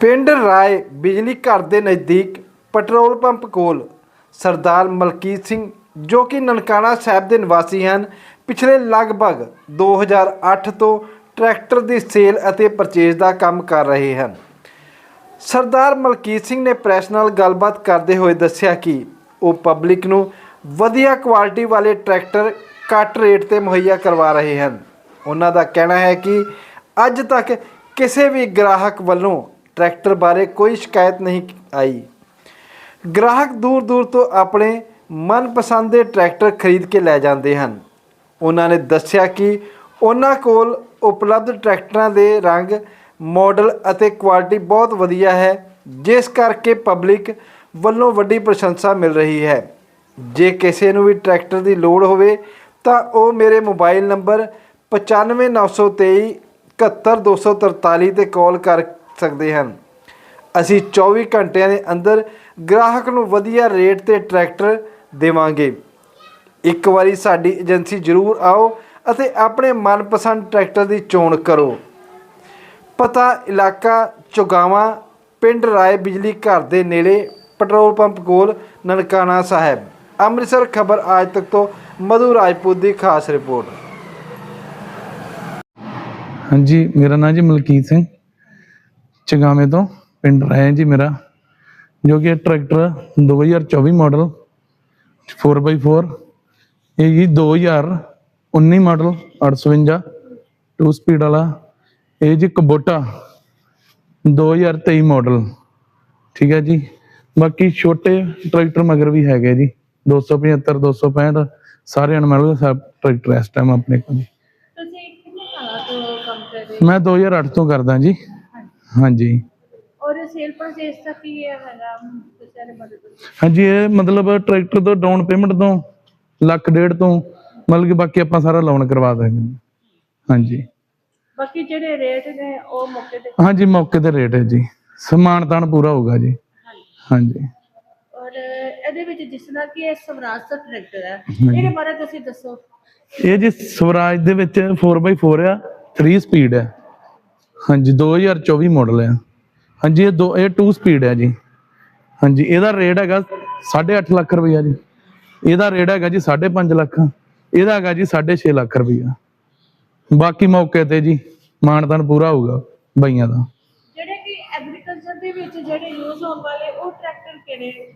ਪਿੰਡ ਰਾਏ ਬਿਜਲੀ ਘਰ ਦੇ ਨਜ਼ਦੀਕ ਪੈਟਰੋਲ ਪੰਪ ਕੋਲ ਸਰਦਾਰ ਮਲਕੀਤ ਸਿੰਘ, ਜੋ ਕਿ ਨਨਕਾਣਾ ਸਾਹਿਬ ਦੇ ਨਿਵਾਸੀ ਹਨ, ਪਿਛਲੇ ਲਗਭਗ 2008 ਤੋਂ ਟਰੈਕਟਰ ਦੀ ਸੇਲ ਅਤੇ ਪਰਚੇਜ਼ ਦਾ ਕੰਮ ਕਰ ਰਹੇ ਹਨ। ਸਰਦਾਰ ਮਲਕੀਤ ਸਿੰਘ ਨੇ ਪ੍ਰੈਸ ਨਾਲ ਗੱਲਬਾਤ ਕਰਦੇ ਹੋਏ ਦੱਸਿਆ ਕਿ ਉਹ ਪਬਲਿਕ ਨੂੰ ਵਧੀਆ ਕੁਆਲਿਟੀ ਵਾਲੇ ਟਰੈਕਟਰ ਘੱਟ ਰੇਟ ਤੇ ਮੁਹੱਈਆ ਕਰਵਾ ਰਹੇ ਹਨ। ਉਹਨਾਂ ਦਾ ਕਹਿਣਾ ਹੈ ਕਿ ਅੱਜ ਤੱਕ ਕਿਸੇ ਵੀ ਗ੍ਰਾਹਕ ਵੱਲੋਂ ਟਰੈਕਟਰ ਬਾਰੇ ਕੋਈ ਸ਼ਿਕਾਇਤ ਨਹੀਂ ਆਈ। ਗ੍ਰਾਹਕ ਦੂਰ ਦੂਰ ਤੋਂ ਆਪਣੇ ਮਨਪਸੰਦ ਦੇ ਟਰੈਕਟਰ ਖਰੀਦ ਕੇ ਲੈ ਜਾਂਦੇ ਹਨ। ਉਹਨਾਂ ਨੇ ਦੱਸਿਆ ਕਿ ਉਹਨਾਂ ਕੋਲ ਉਪਲਬਧ ਟਰੈਕਟਰਾਂ ਦੇ ਰੰਗ, ਮਾਡਲ ਅਤੇ ਕੁਆਲਿਟੀ ਬਹੁਤ ਵਧੀਆ ਹੈ, ਜਿਸ ਕਰਕੇ ਪਬਲਿਕ ਵੱਲੋਂ ਵੱਡੀ ਪ੍ਰਸ਼ੰਸਾ ਮਿਲ ਰਹੀ ਹੈ। ਜੇ ਕਿਸੇ ਨੂੰ ਵੀ ਟਰੈਕਟਰ ਦੀ ਲੋੜ ਹੋਵੇ, ਤਾਂ ਉਹ ਮੇਰੇ ਮੋਬਾਈਲ ਨੰਬਰ 95923 71243 ਤੇ ਕਾਲ ਕਰ ਸਕਦੇ ਹਨ। ਅਸੀਂ 24 ਘੰਟਿਆਂ ਦੇ ਅੰਦਰ ਗ੍ਰਾਹਕ ਨੂੰ ਵਧੀਆ ਰੇਟ ਤੇ ਟਰੈਕਟਰ ਦੇਵਾਂਗੇ। ਇੱਕ ਵਾਰੀ ਸਾਡੀ ਏਜੰਸੀ ਜ਼ਰੂਰ ਆਓ ਅਤੇ ਆਪਣੇ ਮਨਪਸੰਦ ਟਰੈਕਟਰ ਦੀ ਚੋਣ ਕਰੋ। ਪਤਾ ਇਲਾਕਾ ਚੁਗਾਵਾਂ, ਪਿੰਡ ਰਾਏ ਬਿਜਲੀ ਘਰ ਦੇ ਨੇੜੇ, ਪੈਟਰੋਲ ਪੰਪ ਕੋਲ ਨਨਕਾਣਾ ਸਾਹਿਬ। ਅੰਮ੍ਰਿਤਸਰ ਖਬਰ ਆਜ ਤੱਕ ਤੋਂ ਮਧੂ ਰਾਜਪੂਤ ਦੀ ਖਾਸ ਰਿਪੋਰਟ। ਹਾਂਜੀ, ਮੇਰਾ ਨਾਮ ਜੀ ਮਲਕੀਤ ਸਿੰਘ। ਚਗਾਵੇਂ ਤੋਂ ਪਿੰਡ ਰਹੇ ਜੀ ਮੇਰਾ ਜੋ ਕਿ ਟਰੈਕਟਰ 2024 ਮਾਡਲ 4x4 ਇਹ ਜੀ 2019 ਮਾਡਲ 852 2 ਸਪੀਡ ਵਾਲਾ ਇਹ ਜੀ ਕਬੋਟਾ 2023 ਮਾਡਲ ਠੀਕ ਹੈ ਜੀ। ਬਾਕੀ ਛੋਟੇ ਟਰੈਕਟਰ ਮਗਰ ਵੀ ਹੈਗੇ ਜੀ 275 265 ਸਾਰੇ ਅਨਮੈਲ ਸਭ ਟਰੈਕਟਰ ਇਸ ਟਾਈਮ ਆਪਣੇ ਕੋਲ ਜੀ। ਮੈਂ 2008 ਤੋਂ ਕਰਦਾ ਜੀ। ਹਾਂਜੀ। ਔਰ ਸੇਲ ਪਰਚੇਸ ਦਾ ਕੀ ਹੈ ਹੈਗਾ? ਹਾਂਜੀ ਇਹ ਮਤਲਬ ਟਰੈਕਟਰ ਤੋਂ ਡਾਊਨ ਪੇਮੈਂਟ ਤੋਂ ਲੱਖ ਡੇਢ ਤੋਂ ਮਤਲਬ ਕਿ ਬਾਕੀ ਆਪਾਂ ਸਾਰਾ ਲੋਨ ਕਰਵਾ ਦਾਂਗੇ ਹਾਂਜੀ। ਬਾਕੀ ਜਿਹੜੇ ਰੇਟ ਨੇ ਉਹ ਮੌਕੇ ਤੇ ਹਾਂਜੀ ਮੌਕੇ ਤੇ ਰੇਟ ਹੈ ਜੀ। ਸਮਾਨ ਤਾਨ ਪੂਰਾ ਹੋਊਗਾ ਜੀ। ਹਾਂਜੀ। ਔਰ ਇਹਦੇ ਵਿੱਚ ਜਿਸ ਤਰ੍ਹਾਂ ਕਿ ਇਹ ਸਵਰਾਜ ਦਾ ਟਰੈਕਟਰ ਹੈ ਇਹਦੇ ਬਾਰੇ ਤੁਸੀਂ ਦੱਸੋ। ਇਹ ਜੀ ਸਵਰਾਜ ਦੇ ਵਿੱਚ 4x4 ਆ 3 ਸਪੀਡ ਹੈ। ਹਾਂਜੀ 2024 ਮਾਡਲ ਹੈ ਹਾਂਜੀ ਇਹ ਦੋ ਇਹ 2 ਸਪੀਡ ਹੈ ਜੀ। ਹਾਂਜੀ ਇਹਦਾ ਰੇਟ ਹੈਗਾ 8.5 ਲੱਖ ਰੁਪਈਆ ਜੀ। ਇਹਦਾ ਰੇਟ ਹੈਗਾ ਜੀ 5.5 ਲੱਖ। ਇਹਦਾ ਹੈਗਾ ਜੀ 6.5 ਲੱਖ ਰੁਪਈਆ। ਬਾਕੀ ਮੌਕੇ ਤੇ ਜੀ ਮਾਨਤਾਨ ਪੂਰਾ ਹੋਊਗਾ ਬਈਆਂ ਦਾ। ਜਿਹੜੇ ਕਿ ਐਗਰੀਕਲਚਰ ਦੇ ਵਿੱਚ ਜਿਹੜੇ ਯੂਜ਼ ਹੋਣ ਵਾਲੇ ਉਹ ਟਰੈਕਟਰ ਕਿਹੜੇ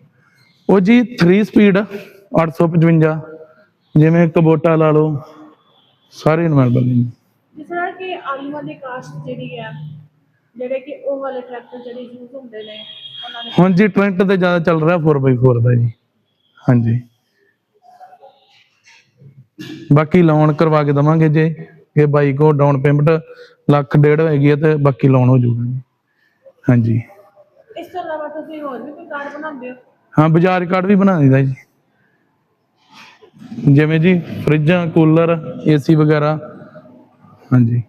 ਉਹ ਜੀ 3 ਸਪੀਡ 855 ਜਿਵੇਂ ਕਬੋਟਾ ਲਾ ਲਓ ਸਾਰੇ ਅਵੇਲੇਬਲ ਨੇ ਜਿਸ ਤਰ੍ਹਾਂ ਕਿ ਆਲੂਆਂ ਦੀ ਕਾਸ਼ਤ ਜਿਹੜੀ ਹੈ ਜਿਹੜੇ ਕਿ ਉਹ ਵਾਲੇ ਟਰੈਕਟਰ ਜਿਹੜੇ ਯੂਜ਼ ਹੁੰਦੇ ਨੇ ਉਹਨਾਂ ਨੇ ਹੁਣ ਜੀ ਟ੍ਰੈਂਡ ਤੇ ਜ਼ਿਆਦਾ ਚੱਲ ਰਿਹਾ 4x4 ਦਾ ਜੀ। ਹਾਂਜੀ। ਬਾਕੀ ਲੋਨ ਕਰਵਾ ਕੇ ਦਵਾਂਗੇ ਜੇ ਇਹ ਬਾਈ ਕੋ ਡਾਊਨ ਪੇਮੈਂਟ ਲੱਖ ਡੇਢ ਹੈਗੀ ਹੈ ਤੇ ਬਾਕੀ ਲੋਨ ਹੋ ਜਾਊਗਾ ਜੀ। ਹਾਂਜੀ। ਇਸ ਤੋਂ ਇਲਾਵਾ ਤੁਸੀਂ ਹੋਰ ਵੀ ਕੋਈ ਕਾਰਡ ਬਣਾਉਂਦੇ ਹੋ? ਹਾਂ ਬਜਾਜ ਕਾਰਡ ਵੀ ਬਣਾ ਦਿੰਦਾ ਜੀ। ਜਿਵੇਂ ਜੀ ਫਰਿੱਜਾਂ ਕੂਲਰ ਏਸੀ ਵਗੈਰਾ। ਹਾਂਜੀ।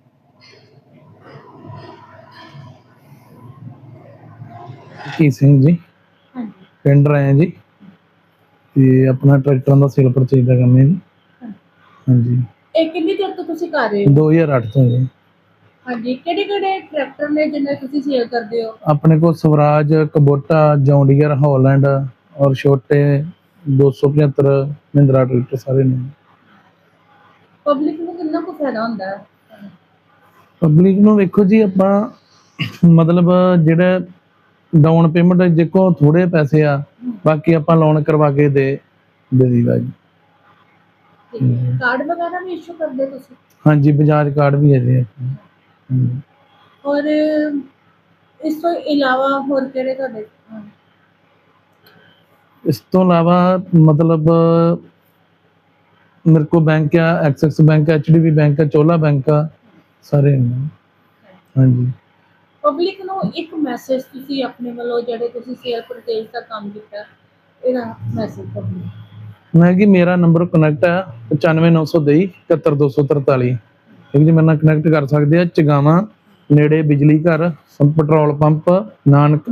ਕੀ ਸਿੰਘ ਜੀ? ਹਾਂਜੀ। ਪਿੰਡ ਰਹੇ ਜੀ? ਤੇ ਆਪਣਾ ਟਰੈਕਟਰਾਂ ਦਾ ਸੇਲ ਪਰਚੇਜ ਦਾ ਕੰਮ ਹੈ ਜੀ? ਹਾਂਜੀ। ਇਹ ਕਿੰਨੀ ਦੇਰ ਤੋਂ ਤੁਸੀਂ ਕਰ ਰਹੇ ਹੋ? 2008 ਤੋਂ ਜੀ। ਹਾਂਜੀ ਕਿਹੜੇ ਕਿਹੜੇ ਟਰੈਕਟਰ ਨੇ ਜਿੰਨੇ ਤੁਸੀਂ ਸੇਲ ਕਰਦੇ ਹੋ? ਆਪਣੇ ਕੋਲ ਸਵਰਾਜ ਕਬੋਟਾ ਜੌਂਡੀਅਰ ਹਾਲੈਂਡ ਔਰ ਛੋਟੇ 275 ਮਹਿੰਦਰਾ ਟਰੈਕਟਰ ਸਾਰੇ ਨੇ। ਪਬਲਿਕ ਨੂੰ ਕਿੰਨਾ ਕੁ ਫਾਇਦਾ ਹੁੰਦਾ? ਹੈ ਪਬਲਿਕ ਨੂੰ ਵੇਖੋ ਜੀ ਆਪਾਂ ਮਤਲਬ ਜਿਹੜਾ ਡਾਊਨ ਪੇਮੈਂਟ ਦੇਖੋ ਥੋੜੇ ਪੈਸੇ ਆ ਬਾਕੀ ਆਪਾਂ ਲੋਨ ਕਰਵਾ ਕੇ ਦੇ ਦੇ ਦੀਦਾ ਜੀ। ਕਾਰਡ ਵਗੈਰਾ ਵੀ ਇਸ਼ੂ ਕਰਦੇ ਤੁਸੀਂ? ਹਾਂਜੀ ਬਜਾਜ ਕਾਰਡ ਵੀ ਹੈ ਜੀ। ਔਰ ਇਸ ਤੋਂ ਇਲਾਵਾ ਹੋਰ ਕਿਹੜੇ ਤੁਹਾਡੇ? ਇਸ ਤੋਂ ਇਲਾਵਾ ਮਤਲਬ ਮੇਰੇ ਕੋਲ ਬੈਂਕ ਆ ਐਕਸਿਸ ਬੈਂਕ ਐਚਡੀਬੀ ਬੈਂਕ ਆ ਚੋਲਾ ਬੈਂਕ ਆ। ਸਾਰੇ ਨੇ। ਹਾਂਜੀ। ਪਬਲਿਕ ਨੂੰ ਇੱਕ ਮੈਸੇਜ ਤੁਸੀਂ ਆਪਣੇ ਵੱਲੋਂ ਜਿਹੜੇ ਤੁਸੀਂ ਸੇਲ ਪਰਚੇਸ ਦਾ ਕੰਮ ਕੀਤਾ ਇਹਦਾ ਮੈਸੇਜ ਪਬਲਿਕ ਮੈਂ ਕਿ ਮੇਰਾ ਨੰਬਰ ਕਨੈਕਟ ਹੈ 95923 71243 ਠੀਕ ਜੀ ਮੇਰੇ ਨਾਲ ਕਨੈਕਟ ਕਰ ਸਕਦੇ ਆ ਚਗਾਵਾਂ ਨੇੜੇ ਬਿਜਲੀ ਘਰ ਪੈਟਰੋਲ ਪੰਪ ਨਾਨਕ